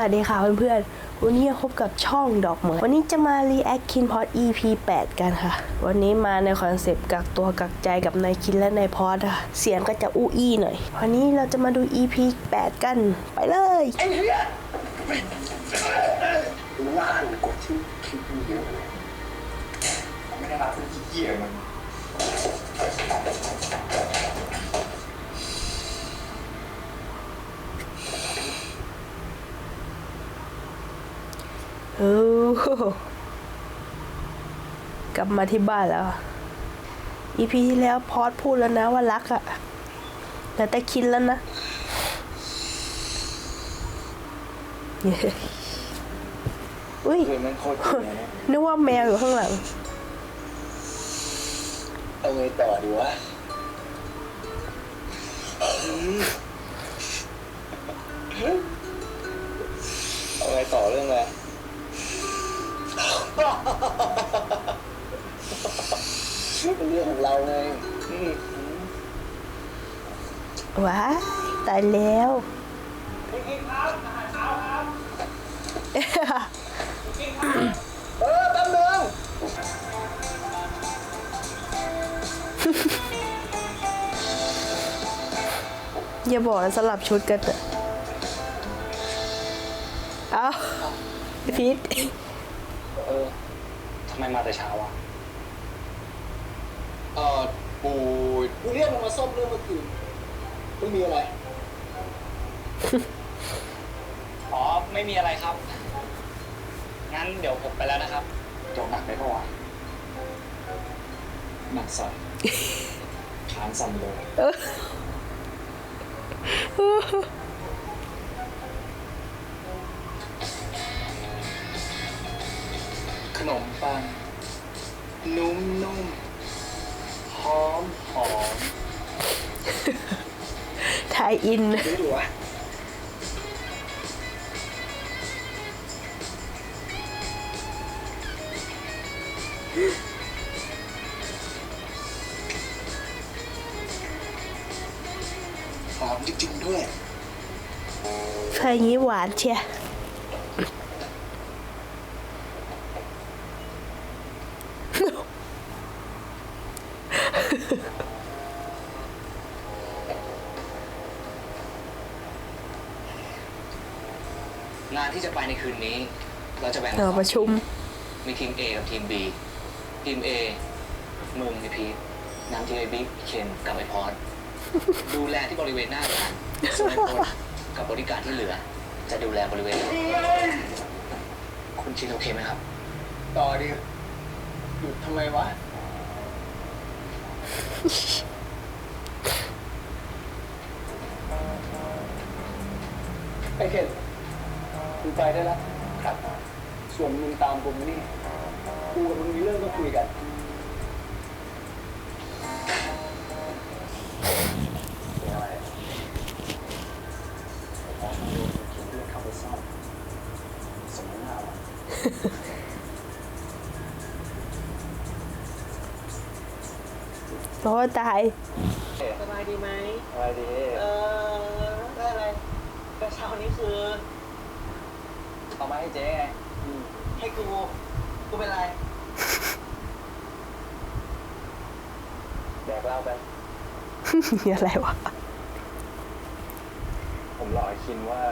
วัสดีค่ะเพื่อนๆ วันนี้พบกับช่องดอกเหมยวันนี้จะมา React Kin Pod EP 8 กันค่ะ วันนี้มาในคอนเซปต์กักตัวกักใจกับนายคินและนายพอดค่ะ เสียงก็จะอู้อี้หน่อย วันนี้เราจะมาดู EP 8 กัน ไปเลยไอ้เหี้ยว่านกว่าที่คิดเยอะเลยไม่ได้รักเป็นเหี้ยมัน เออกลับมาที่บ้านแล้ว EP ที่แล้วพอดพูดแล้วนะว่ารักอะแต่แต่คินแล้วนะอุ้ยคือมันโคตรเจ๋งเลยนะนึกว่าแมวอยู่ข้างหลัง เอาไงต่อดีวะเอาไงต่อเรื่องอะไร เป็นเรื่องของเราไงอืมว้ายตายแล้ว เออแป๊บนึงอย่าบอกนะสลับชุดกันอะเอ้าพีท เออทำไมมาแต่เช้าอะเออปูกูเรียกมึงมาซ่อมเรื่องเมื่อคืนมึงมีอะไร อ๋อ ไม่มีอะไรครับ งั้นเดี๋ยวผมไปแล้วนะครับจบหนักไปปะวะหนักสั่นขานสั่นเลย นมปัง นุ่มนุ่มหอมหอมทายอิน รู้ดูวะหอมจริงๆด้วย เพลงนี้หวานเชีย งานที่จะไปในคืนนี้ เราจะแบ่งเราประชุม มีทีม A กับทีม B ทีม A มึงไอพีทนำทีมไอบิ๊กเคนกับไอพอดดูแลที่บริเวณหน้างานส่วนไอพอดกับบริการที่เหลือ จะดูแลบริเวณ คุณชินโอเคไหมครับ ต่อดิหยุดทำไมวะ ไอ้เคนมึงไปได้แล้วครับ ส่วนมึงตามกูมานี่กูกับมึงมีเรื่องต้องคุยกันเป็นอะไรขอดูเขียนเรื่องเข้าไปซ่อมสมน้ำหน้าว่ะโอ้ตายสบายดีไหมอะไรดีเออได้อะไรกระเช้านี้คือเอามาให้เจ๊ไงให้ กู กูเป็นไร แดกเหล้าไปมีอะไรวะ ผมหลอกไอ้คินว่า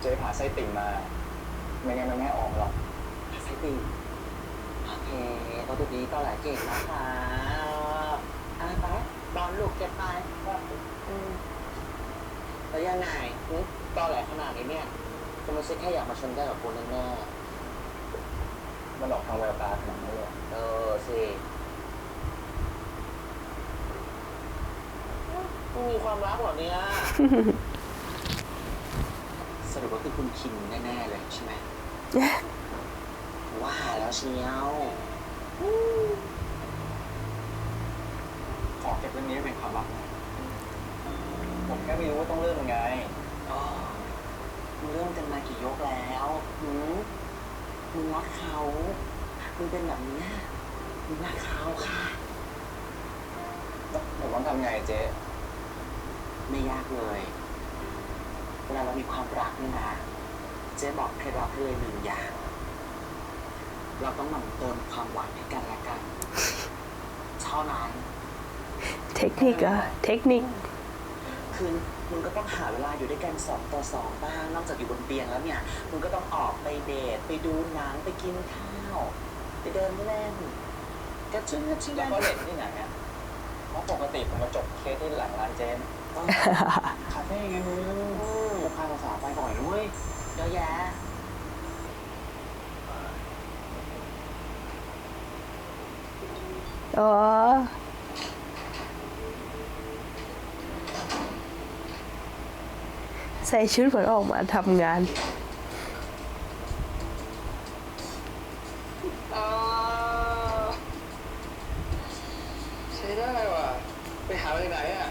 เจ๊ผ่าไส้ติ่งมา ไม่งั้นมันไม่ออกหรอกไอ้ติ่งโอเคก็ดูดีก็หลายเก่งนะคะอะไปนอนลูกเก็บไปอืมแล้วยังไงหึตอแหลขนาดนี้เนี่ย กูไม่ใช่แค่อยากมาชนแก้วกับกูแน่มันออกทางแววตาขนาดนี้เลยๆเออสิมึงมีความรักเหรอเนี่ย สรุปว่าคือคุณคิมแน่ๆเลยใช่ไหม ว่าแล้วเชียวขอเก็บเรื่องนี้ไว้เป็นความลับนะผมแค่ไม่รู้ว่าต้องเริ่มยังไงอ๋อมึงเริ่มกั นมากี่ยกแล้วหืมมึงรักเขามึงเป็นแบบเนี้ยมึงรักเขาค่ะผมต้องทำไงเจ๊ไม่ยากเลยเวลาเรามีความรักนี่นะเจ๊บอกเคล็ดลับเลยหนึ่งอย่าง เราต้องหมั่นเติมความหวานให้กันและกันเท่านั้น เทคนิคอะเทคนิค คือ มึงก็ต้องหาเวลาอยู่ด้วยกันสองต่อสองบ้าง นอกจากอยู่บนเตียงแล้วเนี่ยมึงก็ต้องออกไปเดทไปดูหนังไปกินข้าว ไปเดินเล่นกระชุ่มกระชวยแล้วเขาเล่นที่ไหนอะเพราะปกติผมมาจบเคสที่หลังร้านเจนคาเฟ่ไงมึงกูพาสาวๆไปบ่อยนะเว้ยเยอะแยะอ๋อ ส่ชุดเหมือนออกมาทำงานใช้ได้ว่ะ ไปหาไปไหนอะ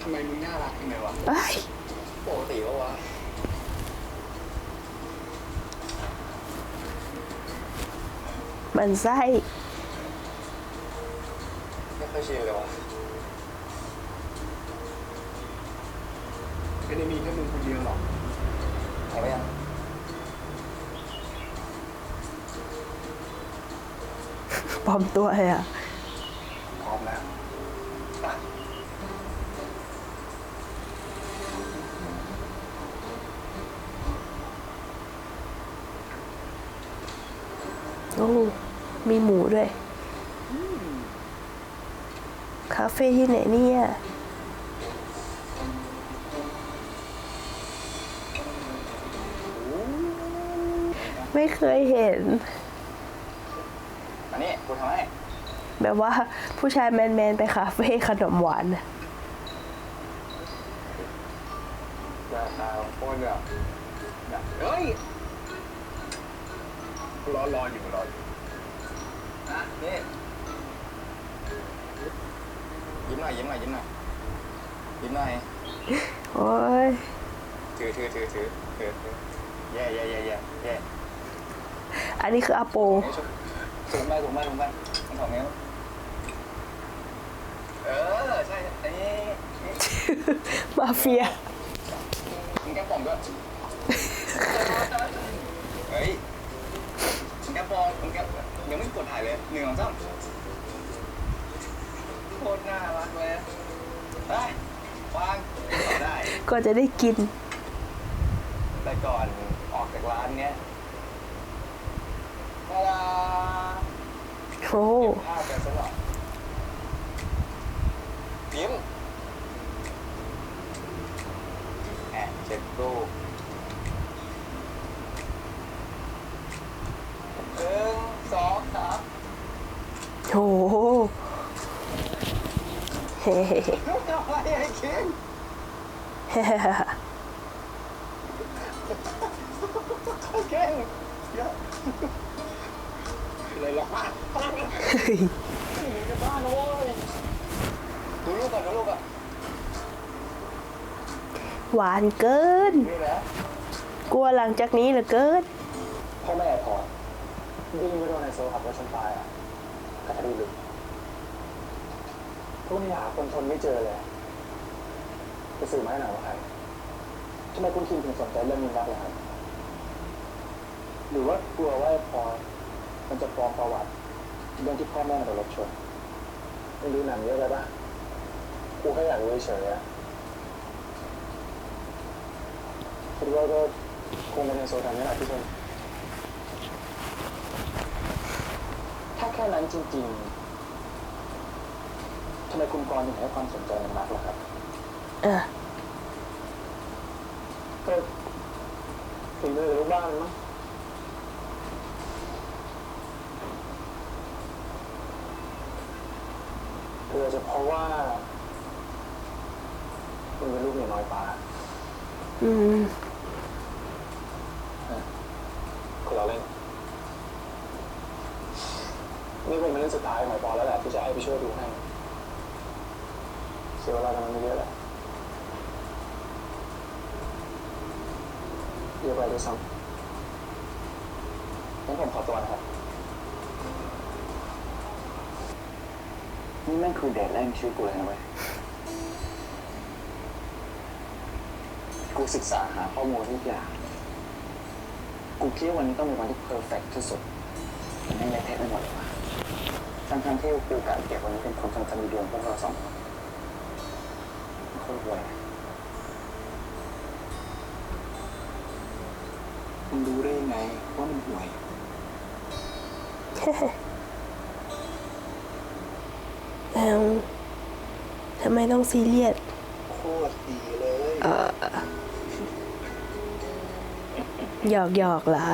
ทำไมมึงน่ารักจังเลยวะเอ้ยปกติปะวะมันไส้ไม่ค่อยชินเลยวะ ไม่ได้มีแค่มึงคนเดียวหรอกเอาไปยังปลอมตัวเลยอะพร้อมแล้วไปโอ้ มีหมูด้วย คาเฟ่ที่ไหนเนี่ย ไม่เคยเห็นมานี่กูทำให้ แบบว่าผู้ชายแมนๆไปคาเฟ่ขนมหวานน่ะจะตาโคตรแบบแบบเฮ้ยรอรออยู่รออยู่นะนี่ยิ้มหน่อยยิ้มหน่อยยิ้มหน่อยยิ้มหน่อยโอ้ยถือถือถือถือถือถือแย่แย่แย่แย่แย่ อันนี้คืออาโป สูงไปสูงไปสูงไปมันสองนิ้วเออใช่อันนี้นี่มาเฟีย มึงแก้มป่องด้วยเฮ้ยมึงแก้มป่องมึงแก้มยังไม่กดถ่ายเลยหนึ่งสองสามโคตรน่ารักเลยได้วางต่อได้ ก็จะได้กินแต่ก่อนออกจากร้านเนี้ย เวลาโอ้ภาพกันซะหน่อยยิ้มแอะเช็ดรูปหนึ่งสองสามโหเฮ้ลูกทำอะไรไอ้คิงโอเคเดี๋ยว เลยหรอกมาจะบ้านะเว้ยดูลูกก่อนดูลูกก่อนหวานเกิน นี่แหละกลัวหลังจากนี้เหลือเกิน พ่อแม่พอยิ่งไม่โดนไฮโซขับรถชนตายอะก็จะดีลึกทุกอย่าคนทนไม่เจอเลยไปสื่อมาให้หน่อยว่าใครทำไมคุณคิงถึงสนใจเรื่องนี้นักล่ะครับ หรือว่ากลัวว่าพอ มันจะปลอมประวัติเรื่องที่พ่อแม่มันโดนรถชนไม่ดูหนังเยอะไปปะกูแค่อยากรู้เฉยๆอะคิดว่าก็คงเป็นไฮโซทางนี้แหละที่ชนถ้าแค่นั้นจริงๆทำไมคุณกรณ์ถึงให้ความสนใจมันนักล่ะครับเออก็ถึงมือลูกบ้านมันมั้ง เพื่อจะเพราะว่าคุณเป็นลูกเมียน้อยปลาอืมคุณเราเล่นนี่เป็นเรื่องสุดท้ายของปอแล้วแหละที่จะให้ไปช่วยดูให้เสียเวลากันมันไม่เยอะแหละเยอะไปด้วยซ้ำงั้นผมขอตัวนะครับ นี่แม่งคือเดทแรกในชีวิตกูเลยนะเว้ย กูศึกษาหาข้อมูลทุกอย่าง กูคิดว่าวันนี้ต้องเป็นวันที่เพอร์เฟกที่สุดแต่ไม่งเละเทะไปหมดเลยว่ะทั้งๆที่กูกะเก็บวันนี้เป็นความทรงจำดีๆของพวกเราสองคนโคตรรวยมึงรู้ได้ยังไงว่ามันห่วย แล้วทำไมต้องซีเรียสโคตรดีเลยเออหยอกหยอกเหรอ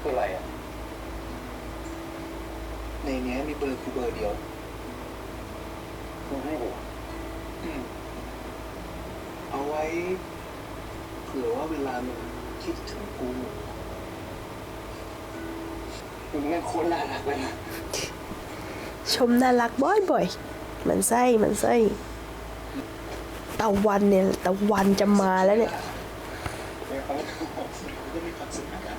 คืออะไรอะ ในเนี้ยมีเบอร์กูเบอร์เดียวมึงให้กูอะอืมเอาไว้เผื่อว่าเวลามึงคิดถึงกูมึงแม่งโคตรน่ารักเลยนะชมน่ารักบ่อยๆมันไส้มันไส้ตะวันเนี่ยตะวันจะมาแล้วเนี่ยเดี๋ยวเขาก็มีความสุขนะครับ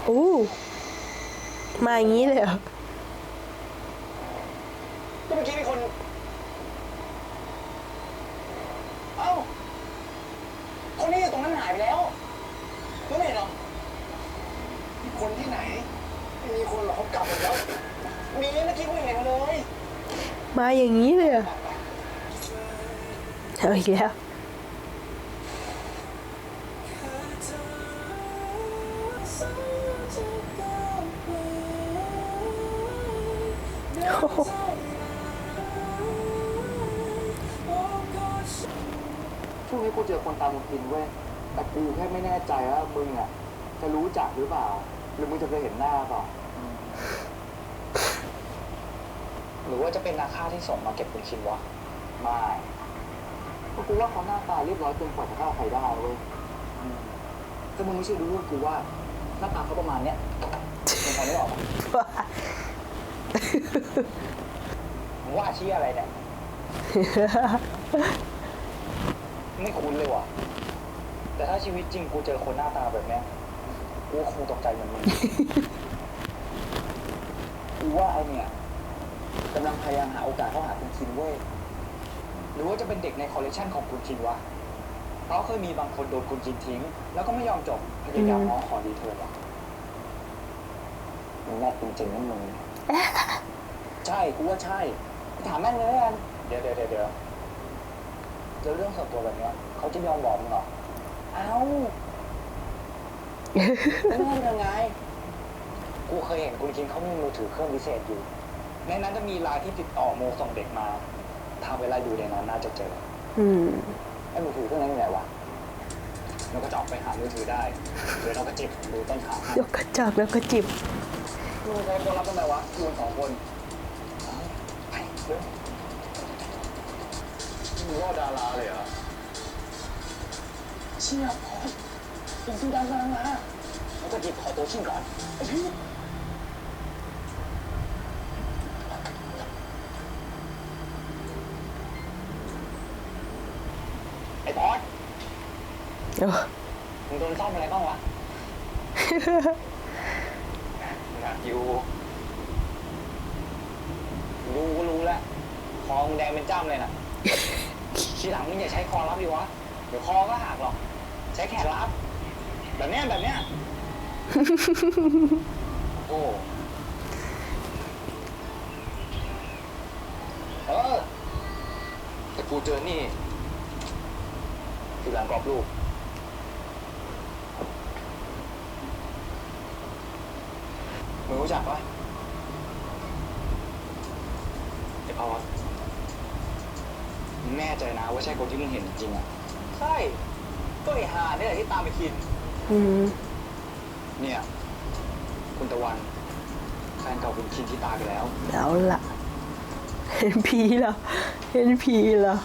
โอ้มาอย่างนี้เลยเหรอก็เมื่อกี้มีคน เอ้า คนนี้อยู่ตรงนั้นหายไปแล้วรู้ไหมเหรอคนที่ไหน ไม่มีคนหรอกเขากลับหมดแล้ว มีเมื่อกี้กูยังเห็นมาเลย มาอย่างนี้เลยเหรอเอาอีกแล้ว จอคนตามมึงกินเว้ยแต่กูแค่ไม่แน่ใจว่ามึงอะจะรู้จักหรือเปล่า หรือมึงจะเคยเห็นหน้าเปล่าหรือว่าจะเป็นนาค่าที่ส่งมาเก็บคุณชินวะไม่เพราะกูว่าเขาหน้าตาเรียบร้อยเกินกว่าจะฆ่าใครได้เว้ยอืมถ้ามึงไม่เชื่อดูว่ากูว่าหน้าตาเขาประมาณเนี้ยมึงพอไม่ออกปะมึงว่าชี้อะไรเนี่ย ไม่คุ้นเลยว่ะ แต่ถ้าชีวิตจริงกูเจอคนหน้าตาแบบเนี้ยกูคงตกใจเหมือนมึง กูว่าไอเนี่ยกำลังพยายามหาโอกาสเข้าหาคุณชินเว้ย หรือว่าจะเป็นเด็กในคอลเลกชันของคุณชินวะ เพราะเคยมีบางคนโดนคุณชินทิ้ง แล้วก็ไม่ยอมจบพยายามง้อขอดีเทิร์นว่ะมึงแน่จริงๆนั่นมึง ใช่ กูว่าใช่ ถามแม่งเลยแล้วกันเดี๋ยวเดี๋ยวเดี๋ยว เดี๋ยวเจอเรื่องส่วนตัวแบบเนี้ยเขาจะยอมบอกมึงเหรอ เอ้าแล้วมึงทำยังไง กูเคยเห็นคุณคิงเขามีมือถือเครื่องพิเศษอยู่ ในนั้นจะมีไลน์ที่ติดต่อโมส่งเด็กมาถ้าเวลาดูในนั้นน่าจะเจอ อืมไอ้มือถือเครื่องนั้นอยู่ไหนวะเราก็จะออกไปหามือถือได้หรือเราก็จิบดูต้นทางให้ ยกกระจับแล้วก็จิบมึงใช้คนรับทำไมวะอยู่กันสองคนเอาไปเร็ว มึงรอดาราเลยเหรอเชี่ยพอเป็นชื่อดารามาแล้วก็จิบขอตัวชิ่งก่อนไอ้พี่ไอ้บอสโอ้มึงโดนซ่อมอะไรบ้างวะอยากอยู่รู้ก็รู้แล้วคอมึงแดงเป็นจ้ำเลยนะ ทีหลังมึงอย่าใช้คอรับดิวะ เดี๋ยวคอก็หักหรอก ใช้แขนรับ แบบเนี้ยแบบเนี้ย โอ้ เออ แต่กูเจอนี่ทีหลังกรอบลูก มึงรู้จักปะไอพอสมึงแน่ใจนะว่าใช่คนที่มึงเห็นจริงๆอะ ใช่ ก็ไอหาเนี่ยแหละที่ตามไปคิน อืมเนี่ย คุณตะวันแฟนเก่าคุณคินที่ตายไปแล้วเอาละเห็นผีเหรอเห็นผีเหรอ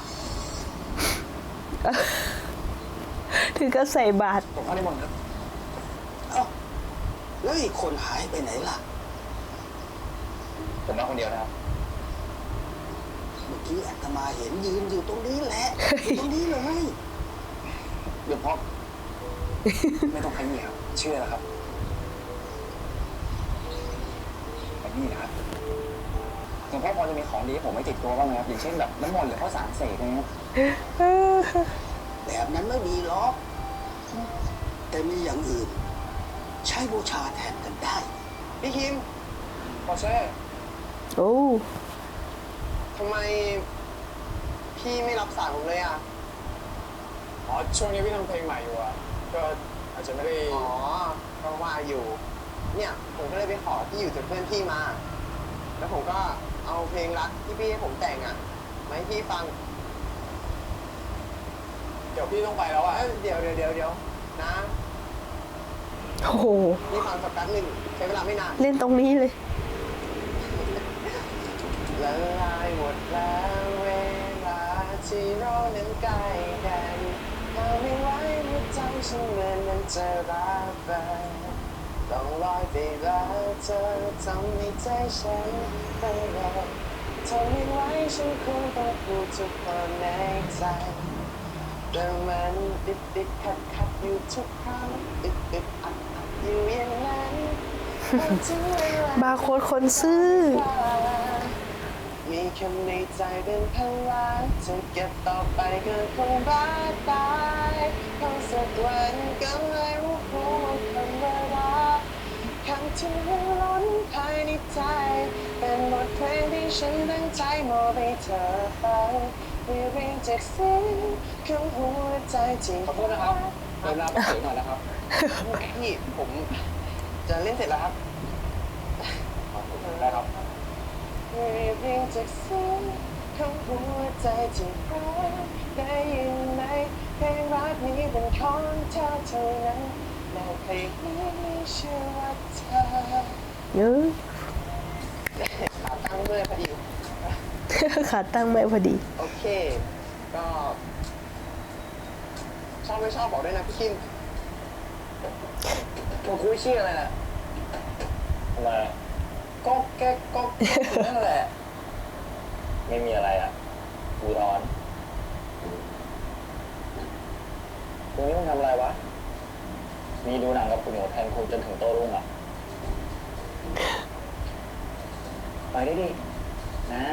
ถึงก็ใส่บาตรผมเข้าในมนต์ครับเอ้าแล้วอีกคนหายไปไหนล่ะ ผมมาคนเดียวนะครับ กี้อาตมาเห็นยืนอยู่ตรงนี้แหละอยู่ตรงนี้เลยเดี๋ยวพ่อไม่ต้องขยี้ครับเชื่อแล้วครับแต่นี่นะครับหลวงพ่อพอจะมีของดีให้ผมไม่ติดตัวบ้างไหมครับอย่างเช่นแบบน้ำมนต์หรือข้าวสารเสกอะไรเงี้ยแบบนั้นไม่มีหรอก แต่มีอย่างอื่น ใช้บูชาแทนกันได้พี่คิมพอเช่โอ้ ทำไมพี่ไม่รับสายผมเลยอะ อ๋อ ช่วงนี้พี่ทำเพลงใหม่อยู่อะ ก็อาจจะไม่ได้ อ๋อก็ว่าอยู่ เนี่ย ผมก็เลยไปขอที่อยู่จากเพื่อนพี่มา แล้วผมก็เอาเพลงรักที่พี่ให้ผมแต่งอะมาให้พี่ฟัง เดี๋ยวพี่ต้องไปแล้วอะ เอ้ยเดี๋ยวเดี๋ยวเดี๋ยวเดี๋ยวนะโอ้โหนี่ฟังสักแป๊บหนึ่งใช้เวลาไม่นาน เล่นตรงนี้เลย ละลายหมดแล้วเวลาที่เรานั้นใกล้กันถ้าไม่ไหวหัวใจฉันเหมือนมันจะรับไปต้องลอยไปแล้วเธอทำให้ใจฉันต้องรอทนไม่ไหวฉันคงต้องพูดทุกความในใจแต่มันติดติดขัดขัดอยู่ทุกครั้งอึดอึดอัดอัดอยู่อย่างนั้น บาร์โค้ดคนซื่อ มีคำในใจเป็นพลังจะเก็บต่อไปก็คงบ้าตายเพราะสักวันก็ไม่รู้รู้ว่าคำว่ารักคำที่มันล้นภายในใจ เป็นบทเพลงที่ฉันตั้งใจมอบให้เธอฟังเรียเรียงจากเสียงของหัวใจที่ขอโทษนะครับเวลาไปเสียหน่อยนะครับพี่ผมจะเล่นเสร็จแล้วครับได้ครับ เรียงจากเสียงของหัวใจที่รักได้ยินไหมเพลงรักนี้เป็นของเธอเท่านั้นและเพลงนี้มีชื่อว่าเธอเยอะขาตั้งด้วยพอดีขาตั้งไม่พอดี โอเค ก็ ชอบไม่ชอบบอกด้วยนะพี่คิมมาคุยชื่ออะไรน่ะทำไม ก็แก๊กก็แก๊กอยู่นั่นแหละ ไม่มีอะไรอะกูร้อนตรงนี้มึงทำอะไรวะ มีดูหนังกับคุณหนูแทนคุณจนถึงโตรุ่งอะไปได้ดินะ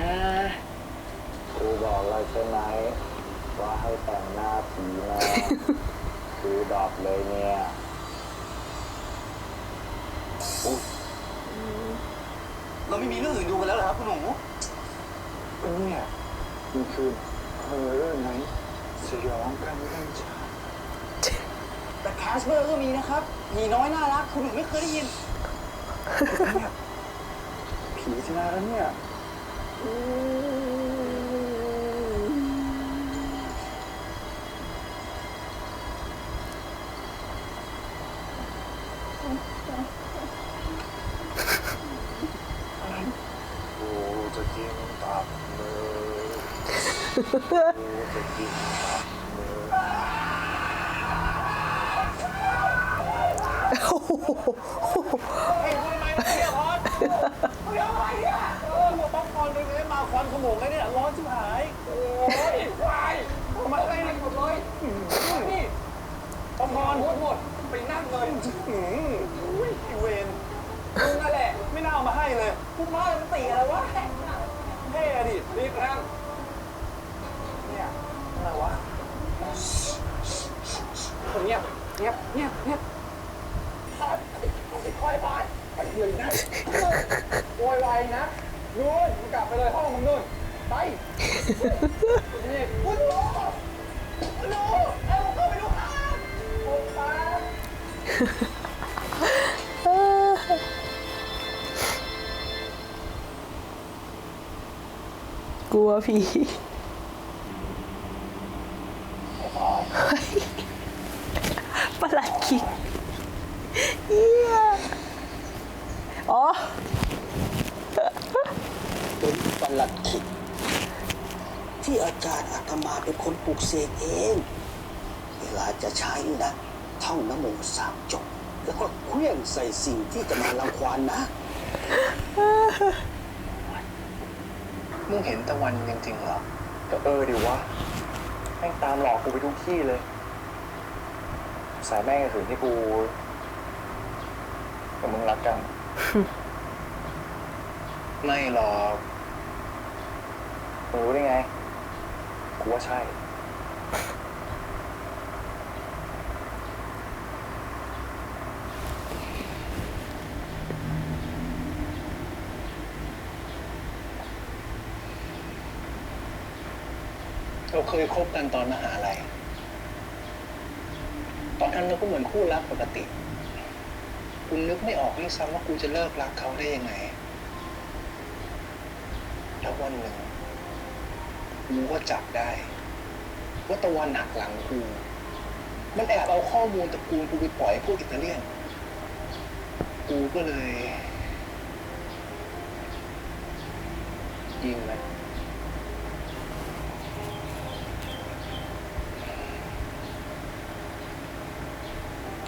ครูบอกเราใช่ไหมว่าให้แต่งหน้าผีมาครูบอกเลยเนี่ย เราไม่มีเรื่องอื่นดูกันแล้วเหรอครับคุณหนูเนี่ยมันคือเออไหนสยองกันกันชาแต่แคสเบอร์ก็มีนะครับหนีน้อยน่ารักคุณหนูไม่เคยได้ยินเนี่ยผีชนะแล้วเนี่ยกู จะกินตับมือกูจะกินตับมือเฮ้ยทำไมเนี่ยพอดเฮ้ยอะไรเนี่ยเออหัวป๊อปคอร์นไปเลยมาควันขโมงเลยเนี่ยร้อนชิบหายโอ้ยควายทำไมอะไรหมดเลยนี่ป๊อปคอร์นหมดหมดไปนั่งเลยอืมอุ้ยอ้เวรมึงนั่นแหละไม่น่าเอามาให้เลย พูดมากมันตีอะไรวะ อะดิรีบครับเนี่ยอะไรวะเงียบเงียบเงียบเงียบค่อยไปไปเลยนะโวยวายนะนู่นมึงกลับไปเลยห้องมึงนู่นไปนี่คุณลูกคุณลูกเอ้าเข้าไปลูกครับโอ้ต กลัวผีประหลัดขิกเฮียอ๋อเป็นประหลัดขิกที่อาจารย์อาตมาเป็นคนปลูกเสกเอง เวลาจะใช้นะท่องน้ำมนต์สามจบ แล้วก็เคลื่องใส่สิ่งที่จะมาลังควานนะ มมึงเห็นตะวันจริงๆเหรอก็เออดิวะแม่งตามหลอกกูไปทุกที่เลย สายแม่งก็ถึงที่กูกับมึงรักกัน ไม่หรอกมึงรู้ได้ไง กูว่าใช่ เคยคบกันตอนมหาลัย ตอนนั้นเราก็เหมือนคู่รักปกติ คุณนึกไม่ออกด้วยซ้ำว่ากูจะเลิกรักเขาได้ยังไง แล้ววันหนึ่งกูก็จับได้ ว่าตะวันหักหลังกู มันแอบเอาข้อมูลตระกูลกูไปปล่อยให้พวกอิตาเลียน กูก็เลยยิงมัน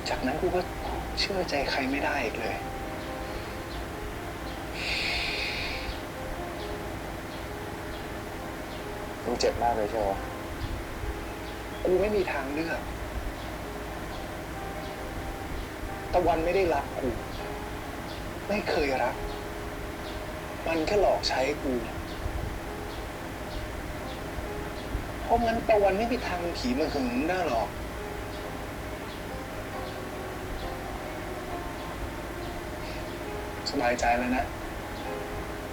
จากนั้นกูก็เชื่อใจใครไม่ได้อีกเลย มึงเจ็บมากเลยใช่ไหมกูไม่มีทางเลือกตะวันไม่ได้รักกู ไม่เคยรัก มันแค่หลอกใช้กู เพราะงั้นตะวันไม่มีทางผีมันหึงได้หรอก สบายใจแล้วนะ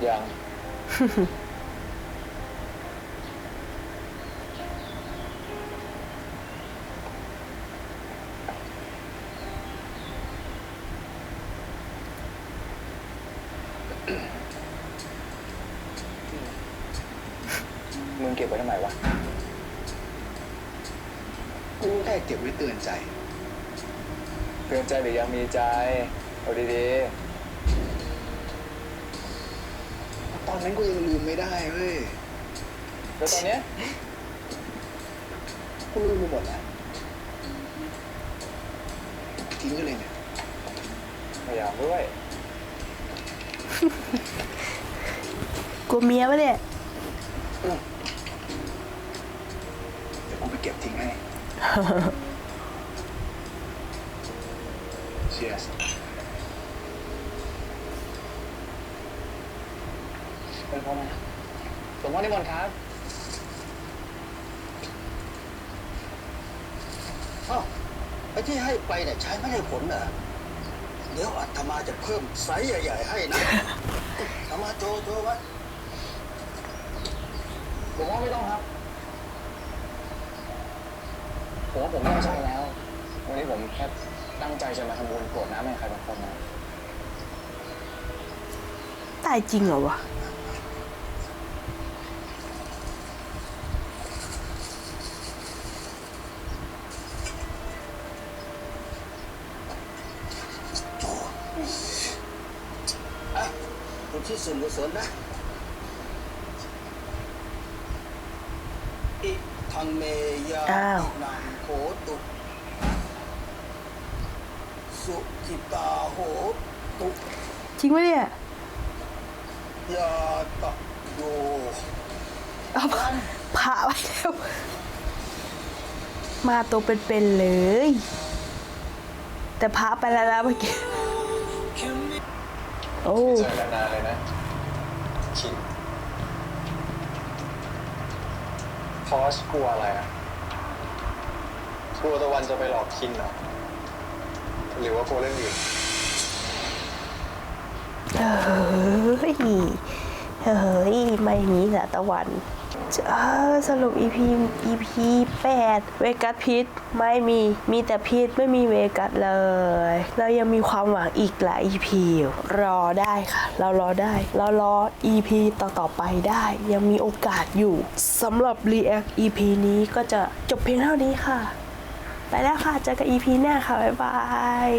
ยัง มึงเก็บไว้ทำไมวะ กูแค่เก็บไว้เตือนใจ เตือนใจหรือยังมีใจเอาดีตอ นนั้นกูยังลืมไม่ได้เว้ยๆแล้วตอนเนี้ยกูลืมไปหมดแล้วทิ้งกันเลยเนี่ยพยายามด้วยกลัวเมียปะเนี่ยเดี๋ยวกูไปเก็บทิ้งให้ Cheers เป็นพ่อมาหลวงพ่อนิมนต์ครับเอ้าไอ้ที่ให้ไปเนี่ยใช้ไม่ได้ผลเหรอเดี๋ยวอาตมาจะเพิ่มไซส์ใหญ่ๆให้นะอามาโจโจไว้ผมว่าไม่ต้องครับผมว่าผมไม่ต้องใช้แล้ว วันนี้ผมแค่ตั้งใจจะมาทำบุญกรวดน้ำให้ใครบางคนนะ ตายจริงเหรอวะอะ ส่วนกุศลนะอิทังเมยาอ้าวอินังโหตุสุขิตาโหตุจริงปะเนี่ยยาตะโยเอาพระพระไว้แล้ว มาตัวเป็นๆเลย แต่พระไปแล้วนะเมื่อกี้ โอ้เจอกันนานเลยนะคินพอสกลัวอะไรอะกลัวตะวันจะไปหลอกคินเหรอหรือว่ากลัวเรื่องอื่นเฮ้ยเฮ้ยไม่มีแหละตะวัน เออสรุป EP EP 8 เวกัสพิษไม่มีมีแต่พิษไม่มีเวกัสเลย เรายังมีความหวังอีกหลาย EP อยู่รอได้ค่ะ เรารอได้ เรารอ EP ต่อๆไปได้ ยังมีโอกาสอยู่สำหรับ React EP นี้ก็จะจบเพียงเท่านี้ค่ะ ไปแล้วค่ะ เจอกัน EP หน้าค่ะ บ๊ายบาย